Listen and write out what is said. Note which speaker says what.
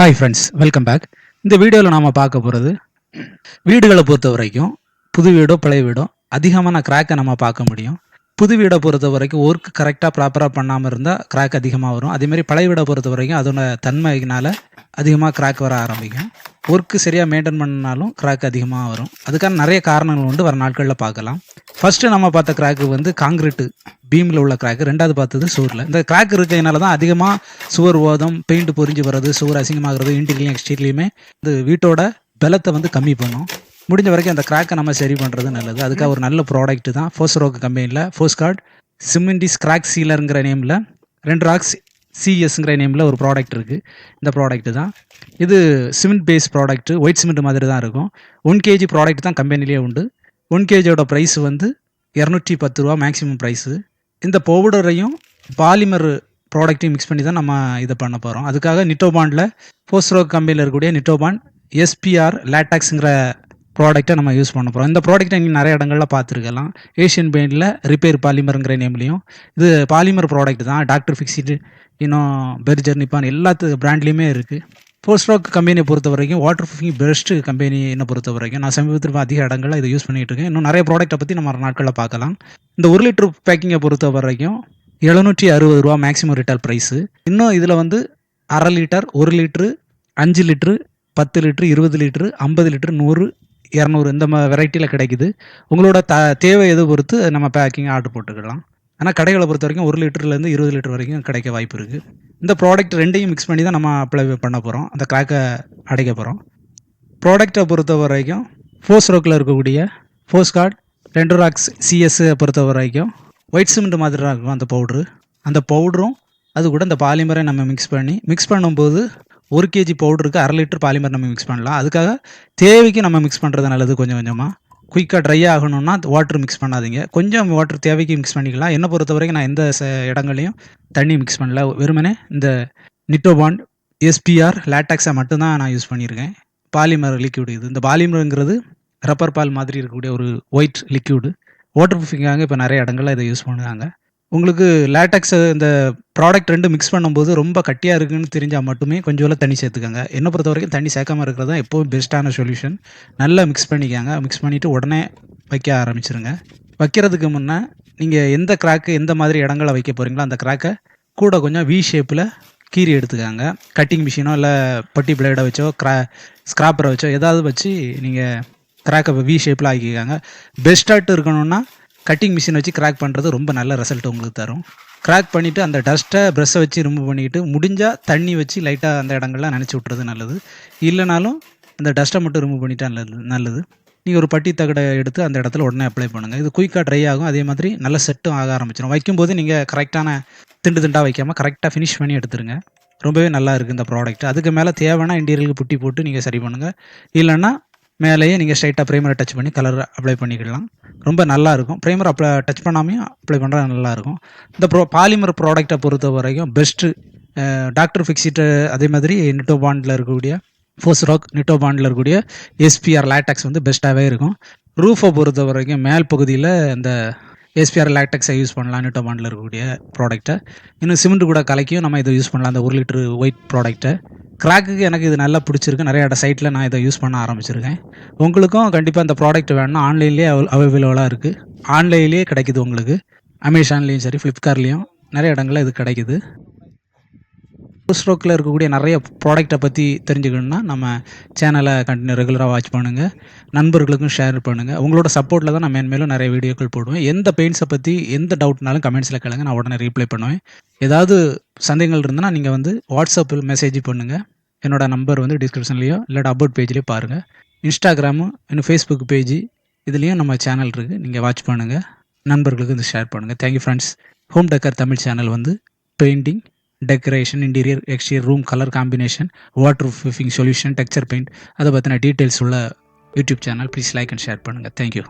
Speaker 1: Hi friends welcome back இந்த வீடியோவில் நாம் பார்க்க போகிறது வீடுகளை பொறுத்த வரைக்கும் புது வீடோ பழைய வீடோ அதிகமான கிராக்கை நம்ம பார்க்க முடியும். புது வீடை பொறுத்த வரைக்கும் ஒர்க் கரெக்டாக ப்ராப்பராக பண்ணாமல் இருந்தால் கிராக் அதிகமாக வரும். அதேமாதிரி பழைய வீடை பொறுத்த வரைக்கும் அதோட தன்மையினால் அதிகமாக கிராக் வர ஆரம்பிக்கும். ஒர்க்கு சரியாக மெயின்டைன் பண்ணாலும் கிராக் அதிகமாக வரும். அதுக்கான நிறைய காரணங்கள் உண்டு. வர நாட்களில் பார்க்கலாம். ஃபஸ்ட்டு நம்ம பார்த்த கிராக்கு வந்து காங்கிரீட்டு பீமில் உள்ள கிராக்கு ரெண்டாவது பார்த்தது சுவரில். இந்த கிராக் இருக்கிறதுனால தான் அதிகமாக சுவர் ஓதம் பெயிண்ட் பொரிஞ்சு வர்றது சுவர் அசிங்கமாகிறது இன்டீரியர் எக்ஸ்டீரியர்லையுமே இந்த வீட்டோட பலத்தை வந்து கம்மி பண்ணும். முடிஞ்ச வரைக்கும் அந்த கிராக்கை நம்ம சரி பண்ணுறது நல்லது. அதுக்காக ஒரு நல்ல ப்ராடக்ட் தான். ஃபோஸ்ரோக் கம்பெனியில் ஃபோஸ்கார்ட் சிமெண்டிஸ் கிராக் சீலருங்கிற நேமில் ரெண்டு ராக்ஸ் சிஎஸ்ங்கிற நேமில் ஒரு ப்ராடக்ட் இருக்குது இந்த ப்ராடக்ட்டு தான். இது cement base product white cement மாதிரி தான் இருக்கும். ஒன் கேஜி ப்ராடக்ட் தான் கம்பெனிலேயே உண்டு. ஒன் கேஜியோட ப்ரைஸ் வந்து இரநூற்றி பத்து ரூபா மேக்ஸிமம் ப்ரைஸு இந்த பவுடரையும் பாலிமர் ப்ராடக்ட்டையும் மிக்ஸ் பண்ணி தான் நம்ம இதை பண்ண போகிறோம் அதுக்காக நிட்டோபாண்டில் ஃபோஸ்ரோ கம்பெனியில் இருக்கக்கூடிய நிட்டோபாண்ட் எஸ்பிஆர் லேட்டாக்ஸுங்கிற ப்ராடக்ட்டை நம்ம யூஸ் பண்ண போகிறோம் இந்த ப்ராடக்ட்டை நீங்கள் நிறைய இடங்களில் பார்த்துருக்கலாம். ஏஷியன் பெயிண்டில் ரிப்பேர் பாலிமருங்கிற நேம்லேயும் இது பாலிமர் ப்ராடக்ட் தான். டாக்டர் ஃபிக்ஸிடு இன்னும் பெர்ஜர் நிப்பான் எல்லாத்து பிராண்ட்லேயுமே இருக்குது ஃபோர் ஸ்ட்ரோக் கம்பெனியை பொறுத்த வரைக்கும் வாட்டர் ப்ரூஃபிங் பெஸ்ட்டு கம்பெனி என்ன பொறுத்த வரைக்கும் நான் சமீபத்தில் அதிக இடங்களில் இதை யூஸ் பண்ணிகிட்டு இருக்கேன். இன்னும் நிறைய ப்ராடக்ட்டை பற்றி நம்ம நாட்களில் பார்க்கலாம். இந்த ஒரு லிட்டர் பேக்கிங்கை பொறுத்த வரைக்கும் எழுநூற்றி அறுபது ரூபா மேக்ஸிமம் ரிட்டால் ப்ரைஸு இன்னும் இதில் வந்து அரை லிட்டர் ஒரு லிட்ரு அஞ்சு லிட்ரு பத்து லிட்ரு இருபது லிட்ரு ஐம்பது லிட்ரு நூறு இரநூறு இந்த வெரைட்டியில் கிடைக்குது. உங்களோட த தேவை எது பொறுத்து நம்ம பேக்கிங் ஆர்டர் போட்டுக்கலாம். ஆனால் கடைகளை பொறுத்த வரைக்கும் ஒரு லிட்டர்லேருந்து இருபது லிட்டர் வரைக்கும் கிடைக்க வாய்ப்பு இருக்குது இந்த ப்ராடக்ட் ரெண்டையும் மிக்ஸ் பண்ணி தான் நம்ம அப்ளை பண்ண போகிறோம் அந்த கிராக்கை அடைக்க போகிறோம் ப்ராடக்டை பொறுத்த வரைக்கும் ஃபோர்ஸ் ரோக்கில் இருக்கக்கூடிய ஃபோர்ஸ் கார்டு ரெண்டு ராக்ஸ் பொறுத்த வரைக்கும் ஒயிட் சிமெண்ட் மாதிரி தான் இருக்கும் அந்த பவுட்ரு அந்த பவுடரும் அது கூட இந்த பாலிமரை நம்ம மிக்ஸ் பண்ணி மிக்ஸ் பண்ணும்போது ஒரு கேஜி பவுடருக்கு அரை லிட்டர் பாலிமர் நம்ம மிக்ஸ் பண்ணலாம். அதுக்காக தேவைக்கு நம்ம மிக்ஸ் பண்ணுறது நல்லது கொஞ்சம் கொஞ்சமாக குயிக்காக ட்ரை ஆகணும்னா வாட்டர் மிக்ஸ் பண்ணாதீங்க. கொஞ்சம் வாட்டர் தேவைக்கு மிக்ஸ் பண்ணிக்கலாம். என்னை பொறுத்த வரைக்கும் நான் எந்த ச இடங்களையும் தண்ணி மிக்ஸ் பண்ணல. வெறுமனே இந்த நிட்டோபாண்ட் எஸ்பிஆர் லேட்டாக்ஸை மட்டும்தான் நான் யூஸ் பண்ணியிருக்கேன். பாலிமர் லிக்யூடு இது. இந்த பாலிமருங்கிறது ரப்பர் பால் மாதிரி இருக்கக்கூடிய ஒரு ஒயிட் லிக்யூடு வாட்டர் ப்ரூஃபிங்காக இப்போ நிறைய இடங்களில் இதை யூஸ் பண்ணுறாங்க. உங்களுக்கு லேட்டக்ஸ் இந்த ப்ராடக்ட் ரெண்டு மிக்ஸ் பண்ணும்போது ரொம்ப கட்டியாக இருக்குன்னு தெரிஞ்சால் மட்டுமே கொஞ்சம் தண்ணி சேர்த்துக்கோங்க. என்னை பொறுத்த வரைக்கும் தண்ணி சேர்க்காமல் இருக்கிறது தான் எப்போவும் பெஸ்ட்டான சொல்யூஷன் நல்லா மிக்ஸ் பண்ணிக்கோங்க. மிக்ஸ் பண்ணிவிட்டு உடனே வைக்க ஆரம்பிச்சிருங்க. வைக்கிறதுக்கு முன்னே நீங்கள் எந்த கிராக்கு எந்த மாதிரி இடங்களை வைக்க போகிறீங்களோ அந்த கிராக்கை கூட கொஞ்சம் வி ஷேப்பில் கீறி எடுத்துக்காங்க. கட்டிங் மிஷினோ இல்லை பட்டி பிளேடை வச்சோ கிரா ஸ்க்ராப்பரை வச்சோ ஏதாவது வச்சு நீங்கள் கிராக்கை வி ஷேப்பில் ஆக்கிக்காங்க. பெஸ்ட்டாட்டு இருக்கணும்னா கட்டிங் மிஷின் வச்சு கிராக் பண்ணுறது ரொம்ப நல்ல ரிசல்ட் உங்களுக்கு தரும். கிராக் பண்ணிவிட்டு அந்த டஸ்ட்டை ப்ரெஷ்ஷை வச்சு ரிமூவ் பண்ணிக்கிட்டு முடிஞ்சால் தண்ணி வச்சு லைட்டாக அந்த இடங்கள்லாம் நினச்சி விட்றது நல்லது. இல்லைனாலும் அந்த டஸ்ட்டை மட்டும் ரிமூவ் பண்ணிட்டா நல்லது நல்லது. நீங்கள் ஒரு பட்டி தகடை எடுத்து அந்த இடத்துல உடனே அப்ளை பண்ணுங்கள் இது குயிக்காக ட்ரை ஆகும். அதே மாதிரி நல்ல செட்டும் ஆக ஆரம்பிச்சிடும் வைக்கும்போது நீங்கள் கரெக்டான திண்டு திண்டாக வைக்காமல் கரெக்டாக ஃபினிஷ் பண்ணி எடுத்துருங்க. ரொம்பவே நல்லா இருக்குது இந்த ப்ராடக்ட் அதுக்கு மேலே தேவைன்னா இன்டீரியலுக்கு புட்டி போட்டு நீங்கள் சரி பண்ணுங்கள் இல்லைன்னா மேலேயே நீங்கள் ஸ்ட்ரைட்டாக ப்ரைமரை டச் பண்ணி கலர் அப்ளை பண்ணிக்கிடலாம் ரொம்ப நல்லா இருக்கும். ப்ரைமர் அப்ளை டச் பண்ணாமையும் அப்ளை பண்ணுறது நல்லாயிருக்கும் இந்த ப்ரோ பாலிமர் ப்ராடக்ட்டை பொறுத்த வரைக்கும் பெஸ்ட்டு டாக்டர் ஃபிக்ஸிட்டு அதே மாதிரி நிட்டோ பாண்டில் இருக்கக்கூடிய ஃபோர்ஸ் ராக் நிட்டோ பாண்டில் இருக்கக்கூடிய எஸ்பிஆர் லேட்டக்ஸ் வந்து பெஸ்ட்டாகவே இருக்கும். ரூஃபை பொறுத்த வரைக்கும் மேல் பகுதியில் இந்த எஸ்பிஆர் லேட்டக்ஸை யூஸ் பண்ணலாம் நிட்டோ பாண்டில் இருக்கக்கூடிய ப்ராடக்ட்டை இன்னும் சிமெண்ட் கூட கலக்கியும் நம்ம இதை யூஸ் பண்ணலாம் அந்த ஒரு லிட்டரு ஒயிட் ப்ராடக்ட்டை கிராக்குக்கு எனக்கு இது நல்லா பிடிச்சிருக்கு. நிறைய இட சைட்டில் நான் இதை யூஸ் பண்ண ஆரம்பிச்சிருக்கேன். உங்களுக்கும் கண்டிப்பாக இந்த ப்ராடக்ட் வேணும்னா ஆன்லைன்லேயே அவைலபிளாக இருக்குது ஆன்லைன்லேயே கிடைக்குது உங்களுக்கு. அமேசான்லேயும் சரி ஃப்ளிப்கார்ட்லேயும் நிறைய இடங்களில் இது கிடைக்குது. ஸ்ட்ரோக்கில் இருக்கக்கூடிய நிறைய ப்ராடக்ட்டை பற்றி தெரிஞ்சுக்கணுன்னா நம்ம சேனலை கண்டினியூ ரெகுலராக வாட்ச் பண்ணுங்கள் நண்பர்களுக்கும் ஷேர் பண்ணுங்கள் உங்களோட சப்போர்ட்டில் தான் நான் மேன்மேலும் நிறைய வீடியோக்கள் போடுவேன். எந்த பெயிண்ட்ஸை பற்றி எந்த டவுட்னாலும் கமெண்ட்ஸில் கேளுங்க. நான் உடனே ரீப்ளை பண்ணுவேன். ஏதாவது சந்தேகங்கள் இருந்ததுன்னா நீங்கள் வந்து வாட்ஸ்அப்பில் மெசேஜ் பண்ணுங்கள் என்னோட நம்பர் வந்து டிஸ்கிரிப்ஷன்லேயோ இல்லாட்ட அபவுட் பேஜ்லேயோ பாருங்கள் இன்ஸ்டாகிராமு இன்னும் ஃபேஸ்புக் பேஜ் இதுலேயும் நம்ம சேனல் இருக்குது நீங்கள் வாட்ச் பண்ணுங்கள் நண்பர்களுக்கு வந்து ஷேர் பண்ணுங்கள் thank you friends home decor Tamil channel வந்து painting decoration interior exterior room colour combination water proofing solution texture paint அதை பற்றின டீட்டெயில்ஸ் உள்ள YouTube channel please like and share பண்ணுங்கள் தேங்க்யூ